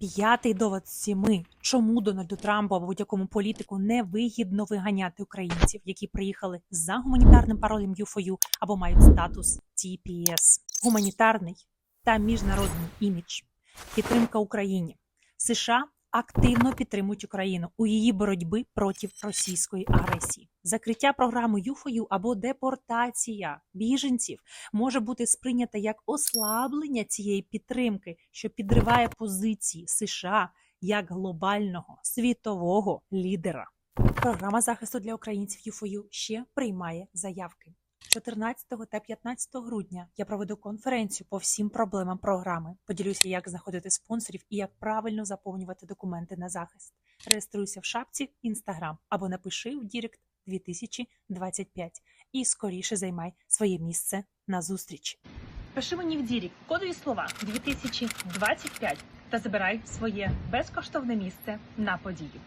П'ятий довод сіми, чому Дональду Трампу або будь-якому політику не вигідно виганяти українців, які приїхали за гуманітарним паролем U4U або мають статус TPS. Гуманітарний та міжнародний імідж, підтримка Україні. США активно підтримують Україну у її боротьбі проти російської агресії. Закриття програми U4U або депортація біженців може бути сприйнята як ослаблення цієї підтримки, що підриває позиції США як глобального світового лідера. Програма захисту для українців U4U ще приймає заявки. 14 та 15 грудня я проведу конференцію по всім проблемам програми. Поділюся, як знаходити спонсорів і як правильно заповнювати документи на захист. Реєструйся в шапці Instagram або напиши в Дірект 2025 і скоріше займай своє місце на зустріч. Пиши мені в Дірект кодові слова 2025 та забирай своє безкоштовне місце на подію.